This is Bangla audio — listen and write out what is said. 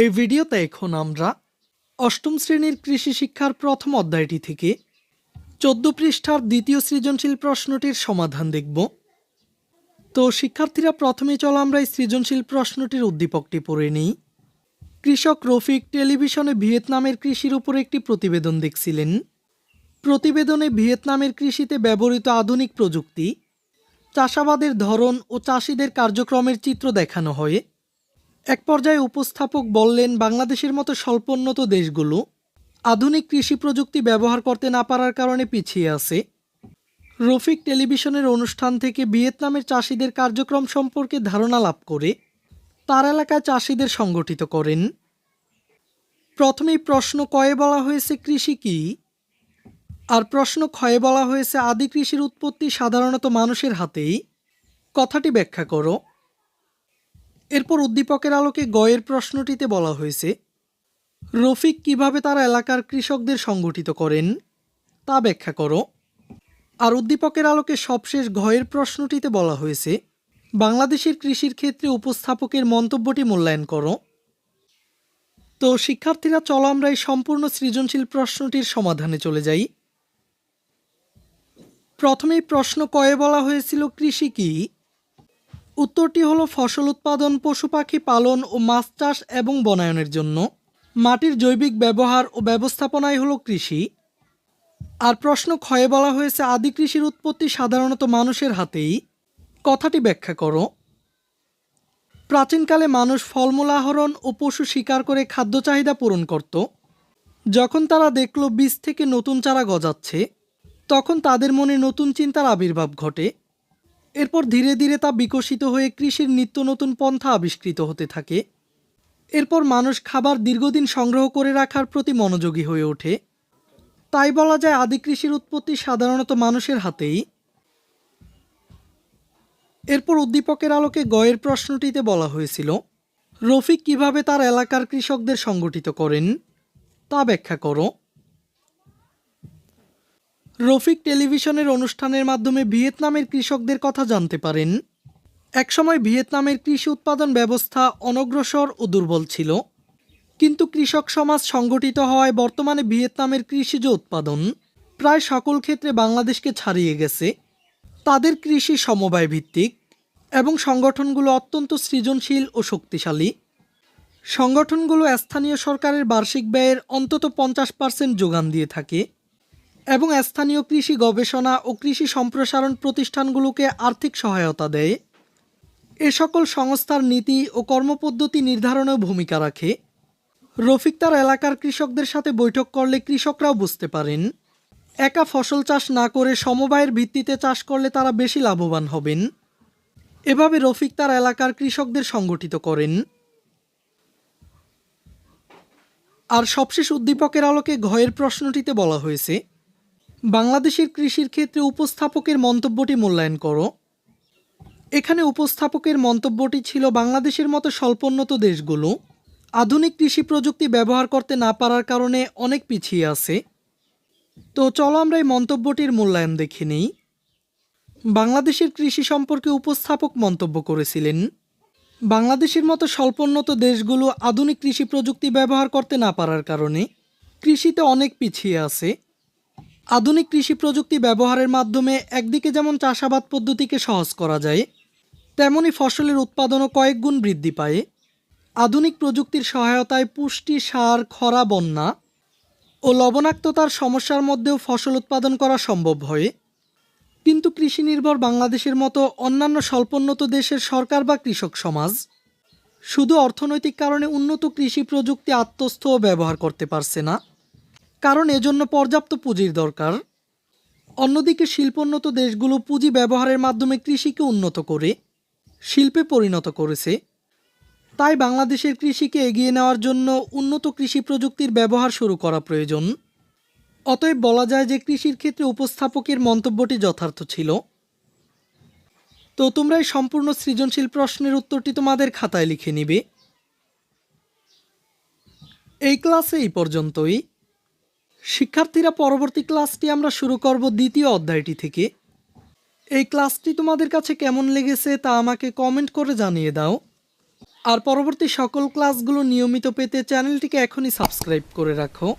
এই ভিডিওতে এখন আমরা অষ্টম শ্রেণির কৃষি শিক্ষার প্রথম অধ্যায়টি থেকে চোদ্দ পৃষ্ঠার দ্বিতীয় সৃজনশীল প্রশ্নটির সমাধান দেখব। তো শিক্ষার্থীরা প্রথমে চলো আমরা এই সৃজনশীল প্রশ্নটির উদ্দীপকটি পড়ে নিই। কৃষক রফিক টেলিভিশনে ভিয়েতনামের কৃষির উপর একটি প্রতিবেদন দেখছিলেন। প্রতিবেদনে ভিয়েতনামের কৃষিতে ব্যবহৃত আধুনিক প্রযুক্তি, চাষাবাদের ধরন ও চাষিদের কার্যক্রমের চিত্র দেখানো হয়। এক পর্যায়ে উপস্থাপক বললেন, বাংলাদেশের মতো স্বল্পোন্নত দেশগুলো আধুনিক কৃষি প্রযুক্তি ব্যবহার করতে না পারার কারণে পিছিয়ে আছে। রফিক টেলিভিশনের অনুষ্ঠান থেকে ভিয়েতনামের চাষিদের কার্যক্রম সম্পর্কে ধারণা লাভ করে তার এলাকায় চাষিদের সংগঠিত করেন। প্রথমেই প্রশ্ন, কয়ে বলা হয়েছে কৃষি কি? আর প্রশ্ন, ক্ষয়ে বলা হয়েছে আদি কৃষির উৎপত্তি সাধারণত মানুষের হাতেই। কথাটি ব্যাখ্যা করো। এরপর উদ্দীপকের আলোকে গয়ের প্রশ্নটিতে বলা হয়েছে, রফিক কীভাবে তার এলাকার কৃষকদের সংগঠিত করেন তা ব্যাখ্যা করো। আর উদ্দীপকের আলোকে সবশেষ ঘয়ের প্রশ্নটিতে বলা হয়েছে, বাংলাদেশের কৃষির ক্ষেত্রে উপস্থাপকের মন্তব্যটি মূল্যায়ন করো। তো শিক্ষার্থীরা, চলো আমরা এই সম্পূর্ণ সৃজনশীল প্রশ্নটির সমাধানে চলে যাই। প্রথমেই প্রশ্ন কয়ে বলা হয়েছিল, কৃষি কি? উত্তরটি হলো ফসল উৎপাদন, পশু পাখি পালন ও মাছ চাষ এবং বনায়নের জন্য। মাটির জৈবিক ব্যবহার ও ব্যবস্থাপনাই হলো কৃষি। আর প্রশ্ন ক্ষয়ে বলা হয়েছে, আদি কৃষির উৎপত্তি সাধারণত মানুষের হাতেই। কথাটি ব্যাখ্যা করো। প্রাচীনকালে মানুষ ফলমূল আহরণ ও পশু শিকার করে খাদ্য চাহিদা পূরণ করত। যখন তারা দেখল বীজ থেকে নতুন চারা গজাচ্ছে, তখন তাদের মনে নতুন চিন্তার আবির্ভাব ঘটে। এরপর ধীরে ধীরে তা বিকশিত হয়ে কৃষির নিত্য নতুন পন্থা আবিষ্কৃত হতে থাকে। এরপর মানুষ খাবার দীর্ঘদিন সংগ্রহ করে রাখার প্রতি মনোযোগী হয়ে ওঠে। তাই বলা যায় আদি কৃষির উৎপত্তি সাধারণত মানুষের হাতেই। এরপর উদ্দীপকের আলোকে গয়ের প্রশ্নটিতে বলা হয়েছিল, রফিক কীভাবে তার এলাকার কৃষকদের সংগঠিত করেন, তা ব্যাখ্যা করো। রফিক টেলিভিশনের অনুষ্ঠানের মাধ্যমে ভিয়েতনামের কৃষকদের কথা জানতে পারেন। একসময় ভিয়েতনামের কৃষি উৎপাদন ব্যবস্থা অনগ্রসর ও দুর্বল ছিল। কিন্তু কৃষক সমাজ সংগঠিত হওয়ায় বর্তমানে ভিয়েতনামের কৃষিজ উৎপাদন প্রায় সকল ক্ষেত্রে বাংলাদেশকে ছাড়িয়ে গেছে। তাদের কৃষি সমবায় ভিত্তিক এবং সংগঠনগুলো অত্যন্ত সৃজনশীল ও শক্তিশালী। সংগঠনগুলো স্থানীয় সরকারের বার্ষিক ব্যয়ের অন্তত পঞ্চাশ পার্সেন্ট যোগান দিয়ে থাকে। এবং স্থানীয় কৃষি গবেষণা ও কৃষি সম্প্রসারণ প্রতিষ্ঠানগুলোকে আর্থিক সহায়তা দেয়। এ সকল সংস্থার নীতি ও কর্মপদ্ধতি নির্ধারণেও ভূমিকা রাখে। রফিক তার এলাকার কৃষকদের সাথে বৈঠক করলে কৃষকরাও বুঝতে পারেন, একা ফসল চাষ না করে সমবায়ের ভিত্তিতে চাষ করলে তারা বেশি লাভবান হবেন। এভাবে রফিক তার এলাকার কৃষকদের সংগঠিত করেন। আর সবশেষ উদ্দীপকের আলোকে ঘয়ের প্রশ্নটিতে বলা হয়েছে বাংলাদেশের কৃষির ক্ষেত্রে উপস্থাপকের মন্তব্যটি মূল্যায়ন করো। এখানে উপস্থাপকের মন্তব্যটি ছিল, বাংলাদেশের মতো স্বল্পোন্নত দেশগুলো আধুনিক কৃষি প্রযুক্তি ব্যবহার করতে না পারার কারণে অনেক পিছিয়ে আছে। তো চলো আমরা এই মন্তব্যটির মূল্যায়ন দেখে নিই। বাংলাদেশের কৃষি সম্পর্কে উপস্থাপক মন্তব্য করেছিলেন, বাংলাদেশের মতো স্বল্পোন্নত দেশগুলো আধুনিক কৃষি প্রযুক্তি ব্যবহার করতে না পারার কারণে কৃষিতে অনেক পিছিয়ে আছে। আধুনিক কৃষি প্রযুক্তি ব্যবহারের মাধ্যমে একদিকে যেমন চাষাবাদ পদ্ধতিকে সহজ করা যায়, তেমনি ফসলের উৎপাদনও কয়েক গুণ বৃদ্ধি পায়। আধুনিক প্রযুক্তির সহায়তায় পুষ্টি, সার, খরা, বন্যা ও লবণাক্ততার সমস্যার মধ্যেও ফসল উৎপাদন করা সম্ভব হয়। কিন্তু কৃষি নির্ভর বাংলাদেশের মতো অন্যান্য স্বল্পোন্নত দেশের সরকার বা কৃষক সমাজ শুধু অর্থনৈতিক কারণে উন্নত কৃষি প্রযুক্তি আত্মস্থ ব্যবহার করতে পারছে না। কারণ এজন্য পর্যাপ্ত পুঁজির দরকার। অন্যদিকে শিল্পোন্নত দেশগুলো পুঁজি ব্যবহারের মাধ্যমে কৃষিকে উন্নত করে, শিল্পে পরিণত করেছে। তাই বাংলাদেশের কৃষিকে এগিয়ে নেওয়ার জন্য উন্নত কৃষি প্রযুক্তির ব্যবহার শুরু করা প্রয়োজন। অতএব বলা যায় যে কৃষির ক্ষেত্রে উপস্থাপকের মন্তব্যটি যথার্থ ছিল। তো তোমরা এই সম্পূর্ণ সৃজনশীল প্রশ্নের উত্তরটি তোমাদের খাতায় লিখে নিবে। এই ক্লাসে এই পর্যন্তই। শিক্ষার্থীরা পরবর্তী ক্লাসটি আমরা শুরু করব দ্বিতীয় অধ্যায়টি থেকে। এই ক্লাসটি তোমাদের কাছে কেমন লেগেছে তা আমাকে কমেন্ট করে জানিয়ে দাও। আর পরবর্তী সকল ক্লাসগুলো নিয়মিত পেতে চ্যানেলটিকে এখনই সাবস্ক্রাইব করে রাখো।